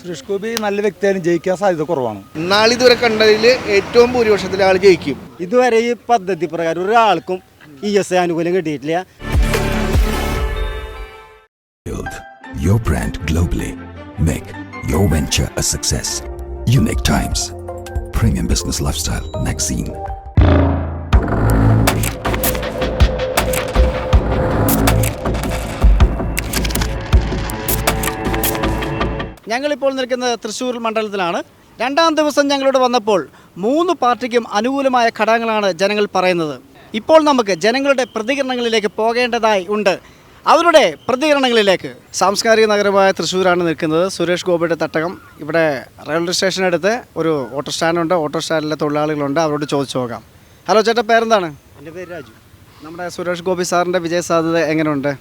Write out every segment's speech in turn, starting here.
സുരേഷ് ഗോപി നല്ല വ്യക്തിയായാലും ജയിക്കാൻ സാധ്യത കുറവാണ് നാളിതുവരെ കണ്ടതിൽ ഏറ്റവും ഭൂരിപക്ഷത്തിൽ ആൾ ജയിക്കും ഇതുവരെ ഈ പദ്ധതി പ്രകാരം ഒരാൾക്കും ഇ എസ് ഐ ആനുകൂല്യം കിട്ടിയിട്ടില്ല your brand globally. Make your venture a success. Unique Times. Premium Business Lifestyle Magazine. ഞങ്ങളിപ്പോൾ നിൽക്കുന്നത് തൃശ്ശൂർ മണ്ഡലത്തിലാണ്. രണ്ടാം ദിവസം ഞങ്ങളോട് വന്നപ്പോൾ മൂന്ന് പാർട്ടിക്കും അനുകൂലമായ ഘടകങ്ങളാണ് ജനങ്ങൾ പറയുന്നത്. ഇപ്പോൾ നമുക്ക് ജനങ്ങളുടെ പ്രതികരണങ്ങളിലേക്ക് പോകേണ്ടതായി ഉണ്ട്. അവരുടെ പ്രതികരണങ്ങളിലേക്ക്. സാംസ്കാരിക നഗരമായ തൃശ്ശൂരാണ് നിൽക്കുന്നത്. സുരേഷ് ഗോപിയുടെ തട്ടകം. ഇവിടെ റെയിൽവേ സ്റ്റേഷനടുത്ത് ഒരു ഓട്ടോ സ്റ്റാൻഡുണ്ട്. ഓട്ടോ സ്റ്റാൻഡിലെ തൊഴിലാളികളുണ്ട്. അവരോട് ചോദിച്ചു നോക്കാം. ഹലോ ചേട്ടൻ പേരെന്താണ്? എന്റെ പേര് രാജു. നമ്മുടെ സുരേഷ് ഗോപി സാറിന്റെ വിജയ സാധ്യത എങ്ങനെയുണ്ട്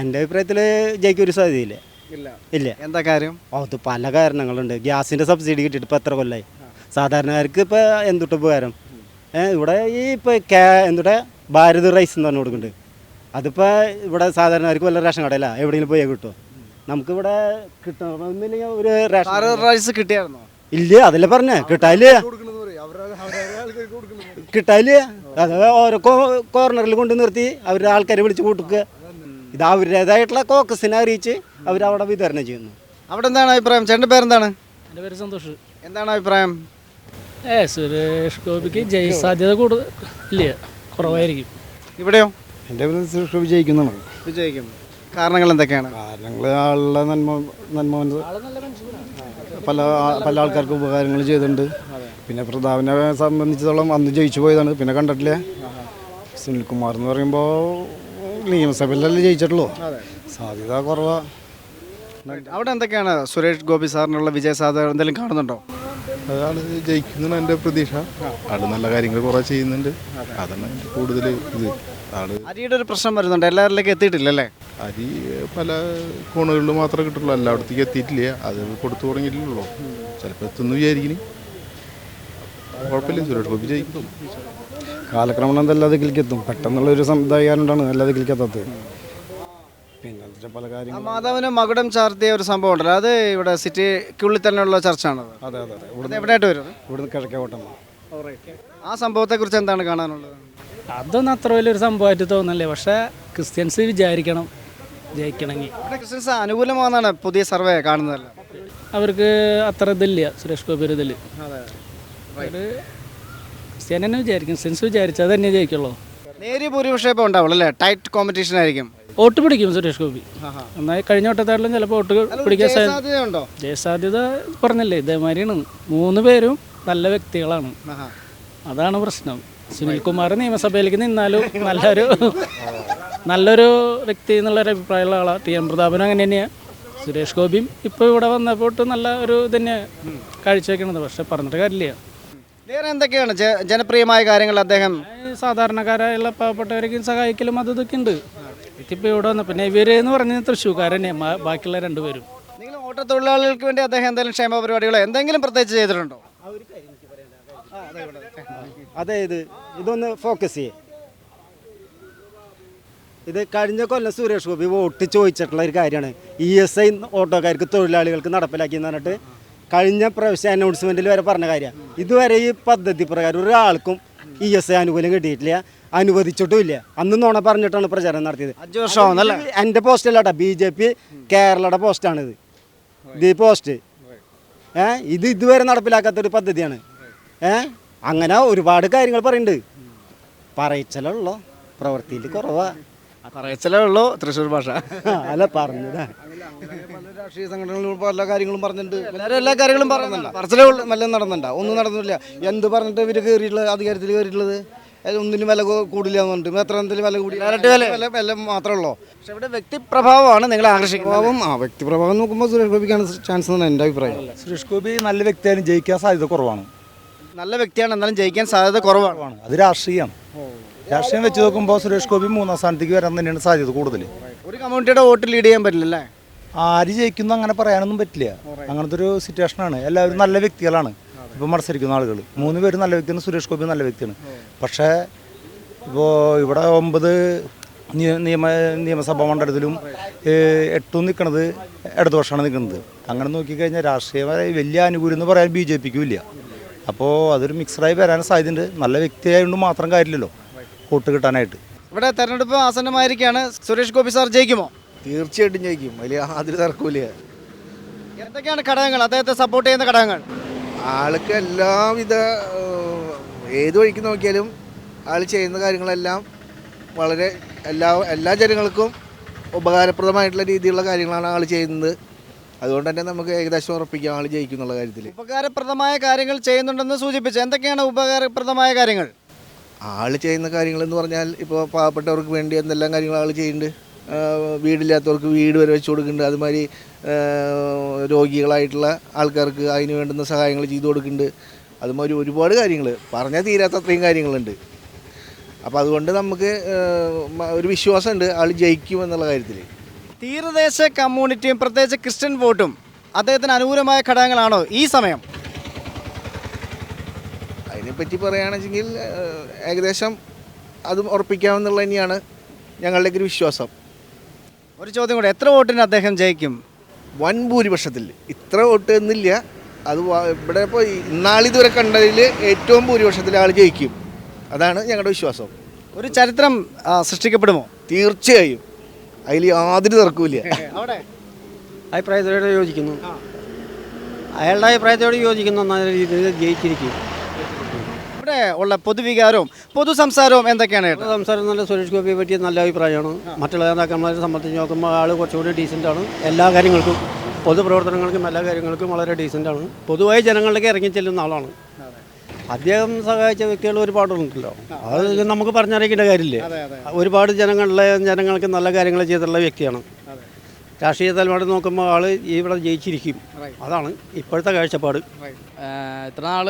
എന്റെ അഭിപ്രായത്തിൽ ജയിക്കൊരു സാധ്യതയില്ല. ഇല്ല. എന്താ കാര്യം? അത് പല കാരണങ്ങളുണ്ട്. ഗ്യാസിന്റെ സബ്സിഡി കിട്ടിയിട്ട് ഇപ്പൊ എത്ര കൊല്ലായി? സാധാരണക്കാർക്ക് ഇപ്പൊ എന്തുട്ട് ഉപകാരം? ഇവിടെ ഈ ഇപ്പൊ എന്തുടെ ഭാരത് റൈസ് എന്ന് പറഞ്ഞു കൊടുക്കുന്നുണ്ട്. അതിപ്പോൾ ഇവിടെ സാധാരണക്കാർക്ക് വല്ല റേഷൻ കടയില്ല എവിടെയെങ്കിലും പോയാൽ കിട്ടുമോ നമുക്കിവിടെ കിട്ടണമെന്നില്ലെങ്കിൽ ഒരു റേഷൻ റൈസ് കിട്ടിയായിരുന്നോ? ഇല്ല അതല്ലേ പറഞ്ഞേ. കിട്ടാല്ലേ കിട്ടാല്ലേ അത് ഓരോ കോർണറിൽ കൊണ്ട് നിർത്തി അവരുടെ ആൾക്കാരെ വിളിച്ച് കൂട്ടുക ഇത് അവരുടേതായിട്ടുള്ള കോക്കസിനെ അറിയിച്ച് അവരവിടെ വിതരണം ചെയ്യുന്നു. അവിടെ എന്താണ് അഭിപ്രായം? ചേട്ടന്റെ പേരെന്താണ്? എന്റെ പേര് സന്തോഷ്. എന്താണ് അഭിപ്രായം? ഏ സുരേഷ് ഗോപിക്ക് ജയ സാധ്യത കൂടുതൽ ഇല്ല കുറവായിരിക്കും. ഇവിടെയോ? എന്റെ സുരേഷ് ഗോപി ജയിക്കുന്നു വിജയിക്കും കാരണങ്ങൾ എന്തൊക്കെയാണ്? കാരണങ്ങൾ ആളുടെ നന്മ നന്മ പല പല ആൾക്കാർക്ക് ഉപകാരങ്ങൾ ചെയ്തിട്ടുണ്ട്. പിന്നെ പ്രതാപിനെ സംബന്ധിച്ചിടത്തോളം അന്ന് ജയിച്ചു പോയതാണ്. പിന്നെ കണ്ടിട്ടില്ല. സുനിൽകുമാർ എന്ന് പറയുമ്പോൾ നിയമസഭയിലല്ലേ ജയിച്ചിട്ടുള്ളൂ? സാധ്യത കുറവാ. അവിടെ എന്തൊക്കെയാണ് സുരേഷ് ഗോപി സാറിനുള്ള വിജയ സാധ്യത എന്തെങ്കിലും കാണുന്നുണ്ടോ? അതാണ് ജയിക്കുന്നതാണ് എന്റെ പ്രതീക്ഷ. ആൾ നല്ല കാര്യങ്ങൾ കുറേ ചെയ്യുന്നുണ്ട്. അതാണ് കൂടുതൽ ഇത്. ആൾ അരിയുടെ ഒരു പ്രശ്നം വരുന്നുണ്ട്. എല്ലാവരിലേക്ക് എത്തിയിട്ടില്ലല്ലേ അരി പല കോണുകളിൽ മാത്രമേ കിട്ടുള്ളൂ. എല്ലായിടത്തേക്ക് എത്തിയിട്ടില്ല. അത് കൊടുത്തു തുടങ്ങിയിട്ടില്ലല്ലോ. ചിലപ്പോൾ എത്തുന്നു വിചാരിക്കുന്നു. കുഴപ്പമില്ല. സുരേഷ് ഗോപി ജയിക്കും. കാലക്രമണം എന്തല്ലാതെ ദിക്കിലേക്ക് എത്തും? പെട്ടെന്നുള്ളൊരു സമുദായകാരുണ്ടാണ് എല്ലാ കിളിക്കത്തത് എത്താത്തത്. പിന്നെ അതിന്റെ പല ആ കാര്യങ്ങൾ മാതാവിന് മകുടം ചാർത്തിയ ഒരു സംഭവം ഉണ്ടല്ലോ അത് ഇവിടെ സിറ്റിക്കുള്ളിൽ തന്നെയുള്ള ചർച്ചയാണത് അതെ അതെ അതെ. എവിടെയായിട്ട് വരും ഇവിടുന്ന് കിഴക്കേ ഓട്ടം ആ സംഭവത്തെക്കുറിച്ച് എന്താണ് കാണാനുള്ളത്? അതൊന്നും അത്ര വലിയൊരു സംഭവമായിട്ട് തോന്നല്ലേ പക്ഷേ ക്രിസ്ത്യൻസ് വിചാരിക്കണം. ജയിക്കണമെങ്കിൽ. ഇവിടെ ക്രിസ്ത്യൻസ് അനുകൂലമാണെന്നാണ് പുതിയ സർവേ കാണുന്നതല്ല. അവർക്ക് അത്ര ഇതില്ല. സുരേഷ് ഗോപി ഇതിൽ ഒരു ക്രിസ്ത്യാനി തന്നെ വിചാരിക്കും. വിചാരിച്ചു വിചാരിച്ചാൽ തന്നെ ജയിക്കുള്ളൂ. നേരിയ ഭൂരിപക്ഷം ഇപ്പോൾ ഉണ്ടാവുള്ളൂ അല്ലേ? ടൈറ്റ് കോമ്പറ്റീഷൻ ആയിരിക്കും. വോട്ട് പിടിക്കും സുരേഷ് ഗോപി. എന്നാൽ കഴിഞ്ഞ വട്ടത്താറിലും ചിലപ്പോൾ വോട്ട് പിടിക്കാൻ സാധ്യത സാധ്യതയുണ്ടോ ജയസാധ്യത പറഞ്ഞല്ലേ ഇതേമാതിരിയാണ്. മൂന്ന് പേരും നല്ല വ്യക്തികളാണ്. അതാണ് പ്രശ്നം. സുനിൽകുമാർ നിയമസഭയിലേക്ക് നിന്നാലും നല്ലൊരു നല്ലൊരു വ്യക്തി എന്നുള്ളൊരു അഭിപ്രായമുള്ള ആളാണ് ടി എം പ്രതാപനും അങ്ങനെ തന്നെയാണ് സുരേഷ് ഗോപിയും ഇപ്പോൾ ഇവിടെ വന്നപ്പോട്ട് നല്ല ഒരു ഇതന്നെ കാഴ്ചവെക്കണത്. പക്ഷെ പറഞ്ഞിട്ട് കാര്യമില്ല. വേറെ എന്തൊക്കെയാണ് ജനപ്രിയമായ കാര്യങ്ങൾ അദ്ദേഹം? സാധാരണക്കാരായുള്ള പാവപ്പെട്ടവരേക്കും സഹായിക്കലും അത് ഇതൊക്കെ ഉണ്ട്. ഇതിപ്പോൾ ഇവിടെ വന്ന പിന്നെ ഇവർ എന്ന് പറഞ്ഞാൽ തൃശ്ശൂർക്കാരനെ ബാക്കിയുള്ള രണ്ടുപേരും നിങ്ങൾ ഓട്ടത്തൊഴിലാളികൾക്ക് വേണ്ടി അദ്ദേഹം എന്തെങ്കിലും ക്ഷേമ പരിപാടികളോ എന്തെങ്കിലും പ്രത്യേകിച്ച് ചെയ്തിട്ടുണ്ടോ? അതായത് ഇതൊന്ന് ഫോക്കസ് ചെയ്യേ. ഇത് കഴിഞ്ഞ കൊല്ലം സുരേഷ് ഗോപി വോട്ട് ചോദിച്ചിട്ടുള്ള ഒരു കാര്യമാണ്. ഇ എസ് ഐ ഓട്ടോക്കാർക്ക് തൊഴിലാളികൾക്ക് നടപ്പിലാക്കി എന്ന് പറഞ്ഞിട്ട് കഴിഞ്ഞ പ്രാവശ്യം അനൗൺസ്മെന്റിൽ വരെ പറഞ്ഞ കാര്യമാണ് ഇതുവരെ ഈ പദ്ധതി പ്രകാരം ഒരാൾക്കും ഇ എസ് ഐ ആനുകൂല്യം കിട്ടിയിട്ടില്ല. അനുവദിച്ചിട്ടും ഇല്ല. അന്ന് നോണ പറഞ്ഞിട്ടാണ് പ്രചാരണം നടത്തിയത്. അഞ്ച് വർഷമാവുന്നല്ലേ എന്റെ പോസ്റ്റ് അല്ലാട്ടാ ബി ജെ പി കേരളയുടെ പോസ്റ്റാണിത് ഇത് ഈ പോസ്റ്റ് ഏ ഇത് ഇതുവരെ നടപ്പിലാക്കാത്തൊരു പദ്ധതിയാണ്. ഏ അങ്ങനെ ഒരുപാട് കാര്യങ്ങൾ പറയുന്നുണ്ട് പറയിച്ചല്ലോ പ്രവൃത്തിയിൽ കുറവാ. പറയച്ചലേ ഉള്ളൂ? തൃശ്ശൂർ ഭാഷ. അല്ല പറഞ്ഞതാ. പല രാഷ്ട്രീയ സംഘടനകളും പല കാര്യങ്ങളും പറഞ്ഞിട്ടുണ്ട്. എല്ലാവരും എല്ലാ കാര്യങ്ങളും പറയുന്നുണ്ട് പറച്ചിലേ ഉള്ളൂ നടന്നുണ്ട നടന്നില്ല ഒന്നും നടന്നില്ല എന്ത് പറഞ്ഞിട്ട് ഇവർ കയറിയിട്ടുള്ളത് അധികാരത്തിൽ കയറിയിട്ടുള്ളത്? ഒന്നിനും വില കൂടില്ല എന്നുണ്ട് പറഞ്ഞിട്ട്. എത്ര എന്തെങ്കിലും വില കൂടി വില. വില വില മാത്രമേ ഉള്ളൂ? പക്ഷെ ഇവിടെ വ്യക്തിപ്രഭാവമാണ് നിങ്ങൾ ആകർഷിക്കുന്നത്. ആ വ്യക്തിപ്രഭാവം നോക്കുമ്പോൾ സുരേഷ് ഗോപിക്കാണ് ചാൻസ് എന്നാണ് എന്റെ അഭിപ്രായം. സുരേഷ് ഗോപി നല്ല വ്യക്തിയാണ് ജയിക്കാൻ സാധ്യത കുറവാണ്. നല്ല വ്യക്തിയാണ് എന്നാലും ജയിക്കാൻ സാധ്യത കുറവാണ്. കുറവാണ് അത് രാഷ്ട്രീയം രാഷ്ട്രീയം വെച്ച് നോക്കുമ്പോൾ സുരേഷ് ഗോപി മൂന്നാം സ്ഥാനത്തേക്ക് വരാൻ തന്നെയാണ് സാധ്യത കൂടുതൽ. ഒരു കമ്മ്യൂണിറ്റിയുടെ വോട്ട് ലീഡ് ചെയ്യാൻ പറ്റില്ല അല്ലേ ആര് ജയിക്കുന്നു അങ്ങനെ പറയാനൊന്നും പറ്റില്ല. അങ്ങനത്തെ ഒരു സിറ്റുവേഷനാണ് എല്ലാവരും നല്ല വ്യക്തികളാണ്. ഇപ്പോൾ മത്സരിക്കുന്ന ആളുകൾ മൂന്ന് പേര് നല്ല വ്യക്തിയാണ് സുരേഷ് ഗോപി നല്ല വ്യക്തിയാണ്. പക്ഷേ ഇപ്പോൾ ഇവിടെ ഒമ്പത് നിയമ നിയമസഭാ മണ്ഡലത്തിലും എട്ടും നിൽക്കുന്നത് ഇടതുപക്ഷമാണ് നിൽക്കുന്നത് അങ്ങനെ നോക്കിക്കഴിഞ്ഞാൽ രാഷ്ട്രീയമായി വലിയ ആനുകൂല്യം എന്ന് പറയാൻ ബി ജെ പിക്കും ഇല്ല. അപ്പോൾ അതൊരു മിക്സഡായി വരാൻ സാധ്യതയുണ്ട്. നല്ല വ്യക്തിയായതുകൊണ്ട് മാത്രം കാര്യമില്ലല്ലോ. വോട്ട് കിട്ടാനായിട്ട്. ഇവിടെ തെരഞ്ഞെടുപ്പ് ആസന്നമായിരിക്കുകയാണ് സുരേഷ് ഗോപി സാർ ജയിക്കുമോ? തീർച്ചയായിട്ടും ജയിക്കും. വലിയ യാതൊരു തർക്കമില്ല എന്തൊക്കെയാണ് ഘടകങ്ങൾ? അദ്ദേഹത്തെ സപ്പോർട്ട് ചെയ്യുന്ന ഘടകങ്ങൾ? ആൾക്ക് എല്ലാവിധ ഏത് വഴിക്ക് നോക്കിയാലും ആൾ ചെയ്യുന്ന കാര്യങ്ങളെല്ലാം വളരെ എല്ലാ എല്ലാ ജനങ്ങൾക്കും ഉപകാരപ്രദമായിട്ടുള്ള രീതിയിലുള്ള കാര്യങ്ങളാണ് ആൾ ചെയ്യുന്നത്. അതുകൊണ്ട് തന്നെ നമുക്ക് ഏകദേശം ഉറപ്പിക്കാം ആൾ ജയിക്കും എന്നുള്ള കാര്യത്തിൽ ഉപകാരപ്രദമായ കാര്യങ്ങൾ ചെയ്യുന്നുണ്ടെന്ന് സൂചിപ്പിച്ചു. എന്തൊക്കെയാണ് ഉപകാരപ്രദമായ കാര്യങ്ങൾ? ആൾ ചെയ്യുന്ന കാര്യങ്ങളെന്ന് പറഞ്ഞാൽ ഇപ്പോൾ പാവപ്പെട്ടവർക്ക് വേണ്ടി എന്തെല്ലാം കാര്യങ്ങൾ ആൾ ചെയ്യുന്നുണ്ട്? വീടില്ലാത്തവർക്ക് വീട് വരെ വെച്ച് കൊടുക്കുന്നുണ്ട്. അതുമാതിരി രോഗികളായിട്ടുള്ള ആൾക്കാർക്ക് അതിന് വേണ്ടുന്ന സഹായങ്ങൾ ചെയ്തു കൊടുക്കുന്നുണ്ട്. അതുമാതിരി ഒരുപാട് കാര്യങ്ങൾ. പറഞ്ഞാൽ തീരാത്ത അത്രയും കാര്യങ്ങളുണ്ട്. അപ്പോൾ അതുകൊണ്ട് നമുക്ക് ഒരു വിശ്വാസമുണ്ട് ആൾ ജയിക്കും എന്നുള്ള കാര്യത്തിൽ. തീരദേശ കമ്മ്യൂണിറ്റിയും പ്രത്യേകിച്ച് ക്രിസ്ത്യൻ വോട്ടും അദ്ദേഹത്തിന് അനുകൂലമായ ഘടകങ്ങളാണോ ഈ സമയം? അതിനെപ്പറ്റി പറയുകയാണെങ്കിൽ ഏകദേശം അത് ഉറപ്പിക്കാമെന്നുള്ള തന്നെയാണ് ഞങ്ങളുടെ ഒരു വിശ്വാസം. ഒരു ചോദ്യം കൂടെ എത്ര വോട്ടിന് അദ്ദേഹം ജയിക്കും? വൻ ഭൂരിപക്ഷത്തിൽ ഇത്ര വോട്ട് എന്നില്ല. അത് ഇവിടെ ഇപ്പോൾ ഇന്നാളിതുവരെ കണ്ടതിൽ ഏറ്റവും ഭൂരിപക്ഷത്തിൽ ആൾ ജയിക്കും. അതാണ് ഞങ്ങളുടെ വിശ്വാസം. ഒരു ചരിത്രം സൃഷ്ടിക്കപ്പെടുമോ? തീർച്ചയായും. അതിൽ യാതൊരു തർക്കവുമില്ല. അവിടെ? അഭിപ്രായത്തോട് യോജിക്കുന്നു. അയാളുടെ അഭിപ്രായത്തോട് യോജിക്കുന്നു എന്ന രീതിയിൽ ജയിച്ചിരിക്കും. ഇവിടെ ഉള്ള പൊതുവികാരവും പൊതു സംസാരവും എന്തൊക്കെയാണ് ചേട്ടാ? സംസാരം നല്ല സുരേഷ് ഗോപിയെ പറ്റിയ നല്ല അഭിപ്രായമാണ്. മറ്റുള്ള നേതാക്കന്മാരെ സംബന്ധിച്ച് നോക്കുമ്പോൾ ആൾ കുറച്ചുകൂടി ഡീസന്റ് ആണ്. എല്ലാ കാര്യങ്ങൾക്കും പൊതുപ്രവർത്തനങ്ങൾക്കും എല്ലാ കാര്യങ്ങൾക്കും വളരെ ഡീസന്റ് ആണ്. പൊതുവായി ജനങ്ങളിലേക്ക് ഇറങ്ങി ചെല്ലുന്ന ആളാണ്. അദ്ദേഹം സഹായിച്ച വ്യക്തികൾ ഒരുപാടുണ്ടല്ലോ. അത്. നമുക്ക് പറഞ്ഞറിയിക്കേണ്ട കാര്യമില്ലേ? ഒരുപാട് ജനങ്ങളിലെ ജനങ്ങൾക്ക് നല്ല കാര്യങ്ങൾ ചെയ്തിട്ടുള്ള വ്യക്തിയാണ്. രാഷ്ട്രീയ തലമുറ നോക്കുമ്പോൾ ആൾ ഇവിടെ ജയിച്ചിരിക്കും. അതാണ് ഇപ്പോഴത്തെ കാഴ്ചപ്പാട്. ഇത്ര നാൾ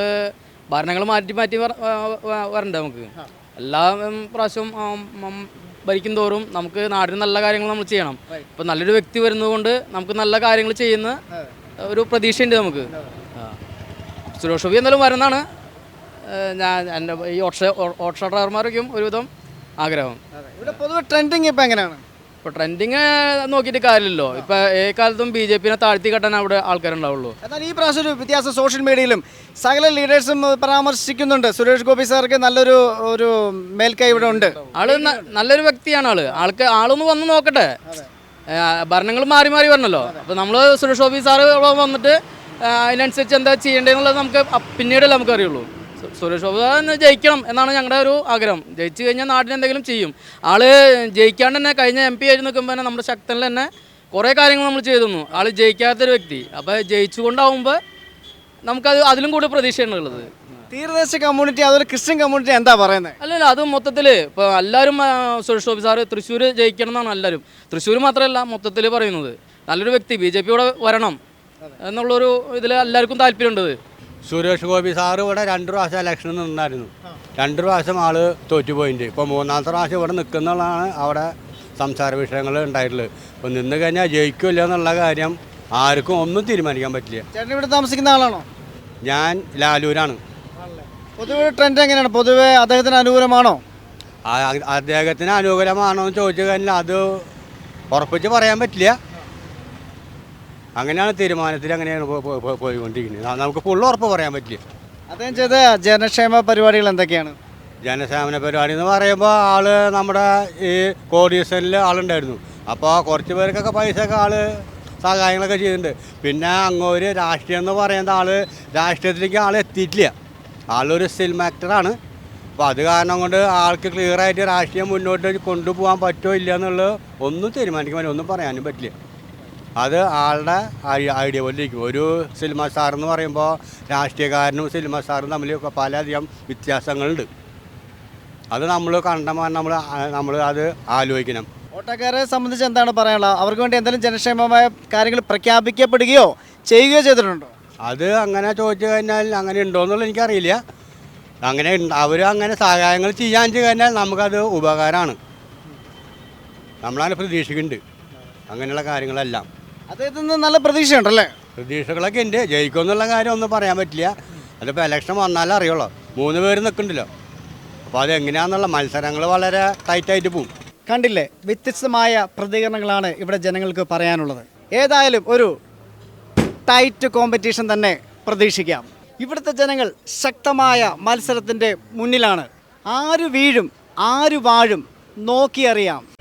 ഭരണങ്ങൾ മാറ്റി മാറ്റി വരണ്ടേ നമുക്ക്? എല്ലാ പ്രാവശ്യവും ഭരിക്കും തോറും നമുക്ക് നാടിന് നല്ല കാര്യങ്ങൾ നമ്മൾ ചെയ്യണം. ഇപ്പം നല്ലൊരു വ്യക്തി വരുന്നതുകൊണ്ട് നമുക്ക് നല്ല കാര്യങ്ങൾ ചെയ്യുന്ന ഒരു പ്രതീക്ഷയുണ്ട് നമുക്ക്. സുരേഷ് ഗോപി എന്തായാലും വരുന്നതാണ്. ഞാൻ എന്റെ ഈ ഓട്ടോ ഓട്ടോ ഡ്രൈവർമാരൊക്കെയും ഒരുവിധം ആഗ്രഹം. ഇവിടെ പൊതുവെ ട്രെൻഡിങ് ഇപ്പം എങ്ങനെയാണ്? ഇപ്പോൾ ട്രെൻഡിങ് നോക്കിയിട്ട് കാര്യമില്ലല്ലോ. ഇപ്പൊ ഏ കാലത്തും ബി ജെ പിനെ താഴ്ത്തി കെട്ടാൻ അവിടെ ആൾക്കാരുണ്ടാവുള്ളൂ. എന്നാൽ ഈ പ്രാവശ്യം ഒരു വ്യത്യാസം സോഷ്യൽ മീഡിയയിലും സകല ലീഡേഴ്സും പരാമർശിക്കുന്നുണ്ട്. സുരേഷ് ഗോപി സാർക്ക് നല്ലൊരു ഒരു മേൽക്കൈ ഇവിടെ ഉണ്ട്. ആൾ നല്ലൊരു വ്യക്തിയാണ് ആൾ. ആൾക്ക് ആളൊന്ന് വന്ന് നോക്കട്ടെ. ഭരണങ്ങൾ മാറി മാറി വരണല്ലോ. അപ്പൊ നമ്മൾ സുരേഷ് ഗോപി സാറ് വന്നിട്ട് അതിനനുസരിച്ച് എന്താ ചെയ്യേണ്ടതെന്നുള്ളത് നമുക്ക് പിന്നീടല്ലേ നമുക്ക് അറിയുള്ളൂ. സുരേഷ് ബാബു. തന്നെ ജയിക്കണം എന്നാണ് ഞങ്ങളുടെ ഒരു ആഗ്രഹം. ജയിച്ചു കഴിഞ്ഞാൽ നാടിന് എന്തെങ്കിലും ചെയ്യും. ആൾ ജയിക്കാണ്ട് തന്നെ കഴിഞ്ഞ എം പി ആയിട്ട് നിൽക്കുമ്പോൾ തന്നെ നമ്മുടെ ശക്തനിൽ തന്നെ കുറേ കാര്യങ്ങൾ നമ്മൾ ചെയ്തു തന്നു ആൾ ജയിക്കാത്തൊരു വ്യക്തി. അപ്പോൾ ജയിച്ചുകൊണ്ടാവുമ്പോൾ നമുക്കത് അതിലും കൂടുതൽ പ്രതീക്ഷയാണുള്ളത് തീരദേശ കമ്മ്യൂണിറ്റി അതുപോലെ ക്രിസ്ത്യൻ കമ്മ്യൂണിറ്റി എന്താ പറയുന്നത് അല്ലല്ല അത് മൊത്തത്തിൽ ഇപ്പോൾ എല്ലാവരും സുരേഷ് ഗോപി സാറ് തൃശ്ശൂർ ജയിക്കണം എന്നാണ് എല്ലാവരും തൃശ്ശൂർ മാത്രമല്ല മൊത്തത്തിൽ പറയുന്നത്. നല്ലൊരു വ്യക്തി ബി ജെ പിയോടെ വരണം. എന്നുള്ളൊരു ഇതിൽ എല്ലാവർക്കും താല്പര്യമുണ്ട്. സുരേഷ് ഗോപി സാറ് ഇവിടെ രണ്ട് പ്രാവശ്യം ഇലക്ഷനിൽ നിന്നായിരുന്നു. രണ്ട് പ്രാവശ്യം ആൾ തോറ്റുപോയിട്ടുണ്ട് ഇപ്പോൾ മൂന്നാമത്തെ പ്രാവശ്യം ഇവിടെ നിൽക്കുന്നതാണ് അവിടെ സംസാര വിഷയങ്ങൾ ഉണ്ടായിട്ടുള്ളത്. അപ്പോൾ നിന്ന് കഴിഞ്ഞാൽ ജയിക്കില്ല എന്നുള്ള കാര്യം ആർക്കും ഒന്നും തീരുമാനിക്കാൻ പറ്റില്ല. ചേട്ടൻ ഇവിടെ താമസിക്കുന്ന ആളാണോ? ഞാൻ ലാലൂരാണ്. പൊതുവെ ട്രെൻഡ് എങ്ങനെയാണ്? പൊതുവെ അദ്ദേഹത്തിന് അനുകൂലമാണോ? അദ്ദേഹത്തിന് അനുകൂലമാണോ എന്ന് ചോദിച്ചു കഴിഞ്ഞാൽ അത് ഉറപ്പിച്ച് പറയാൻ പറ്റില്ല. അങ്ങനെയാണ് തീരുമാനത്തിൽ അങ്ങനെയാണ് പോയിക്കൊണ്ടിരിക്കുന്നത്. നമുക്ക് ഫുള്ള് ഉറപ്പ് പറയാൻ പറ്റില്ല. അദ്ദേഹം ചെയ്ത ജനക്ഷേമ പരിപാടികൾ എന്തൊക്കെയാണ്? ജനക്ഷേമന പരിപാടി എന്ന് പറയുമ്പോൾ ആൾ നമ്മുടെ ഈ കോടീശ്വരിൽ ആളുണ്ടായിരുന്നു. അപ്പോൾ കുറച്ച് പേർക്കൊക്കെ പൈസയൊക്കെ ആൾ സഹായങ്ങളൊക്കെ ചെയ്തിട്ടുണ്ട്. പിന്നെ അങ്ങോര് രാഷ്ട്രീയം എന്ന് പറയുന്ന ആൾ രാഷ്ട്രീയത്തിലേക്ക് ആൾ എത്തിയിട്ടില്ല. ആളൊരു സിനിമ ആക്ടറാണ് അപ്പോൾ അത് കാരണം കൊണ്ട് ആൾക്ക് ക്ലിയറായിട്ട് രാഷ്ട്രീയം മുന്നോട്ട് കൊണ്ടുപോകാൻ പറ്റുമോ ഇല്ല എന്നുള്ളത് ഒന്നും തീരുമാനിക്കാൻ ഒന്നും പറയാനും പറ്റില്ല. അത് ആളുടെ ഐഡിയ പോലെ ഇരിക്കും ഒരു സിനിമ സ്റ്റാർ എന്ന് പറയുമ്പോൾ രാഷ്ട്രീയക്കാരനും സിനിമ സ്റ്റാറും തമ്മിൽ പലധികം വ്യത്യാസങ്ങളുണ്ട്. അത് നമ്മൾ കണ്ടമാൻ നമ്മൾ നമ്മൾ അത് ആലോചിക്കണം. ഓട്ടക്കാരെ സംബന്ധിച്ച് എന്താണ് പറയാനുള്ളത്? അവർക്ക് വേണ്ടി എന്തെങ്കിലും ജനക്ഷേമമായ കാര്യങ്ങൾ പ്രഖ്യാപിക്കപ്പെടുകയോ ചെയ്യുകയോ ചെയ്തിട്ടുണ്ടോ? അത് അങ്ങനെ ചോദിച്ചു കഴിഞ്ഞാൽ അങ്ങനെ ഉണ്ടോ എന്നുള്ളത് എനിക്കറിയില്ല. അങ്ങനെ അവർ അങ്ങനെ സഹായങ്ങൾ ചെയ്യാൻ കഴിഞ്ഞാൽ നമുക്കത് ഉപകാരമാണ്. നമ്മളങ്ങനെ പ്രതീക്ഷിക്കുന്നുണ്ട്. അങ്ങനെയുള്ള കാര്യങ്ങളെല്ലാം. അദ്ദേഹത്തിൽ നിന്ന് നല്ല പ്രതീക്ഷയുണ്ടല്ലേ? പ്രതീക്ഷകളൊക്കെ ഉണ്ട്. ജയിക്കുമെന്നുള്ള കാര്യം ഒന്നും പറയാൻ പറ്റില്ല. അതിപ്പോൾ ഇലക്ഷൻ വന്നാലേ അറിയുള്ളൂ. മൂന്ന് പേര് നിൽക്കുന്നുണ്ടല്ലോ. അപ്പോൾ അത് എങ്ങനെയാണെന്നുള്ള മത്സരങ്ങൾ വളരെ ടൈറ്റായിട്ട് പോകും കണ്ടില്ലേ? വ്യത്യസ്തമായ പ്രതികരണങ്ങളാണ് ഇവിടെ ജനങ്ങൾക്ക് പറയാനുള്ളത്. ഏതായാലും ഒരു ടൈറ്റ് കോമ്പറ്റീഷൻ തന്നെ പ്രതീക്ഷിക്കാം. ഇവിടുത്തെ ജനങ്ങൾ ശക്തമായ മത്സരത്തിന്റെ മുന്നിലാണ്. ആര് വീഴും ആര് വാഴും നോക്കിയറിയാം.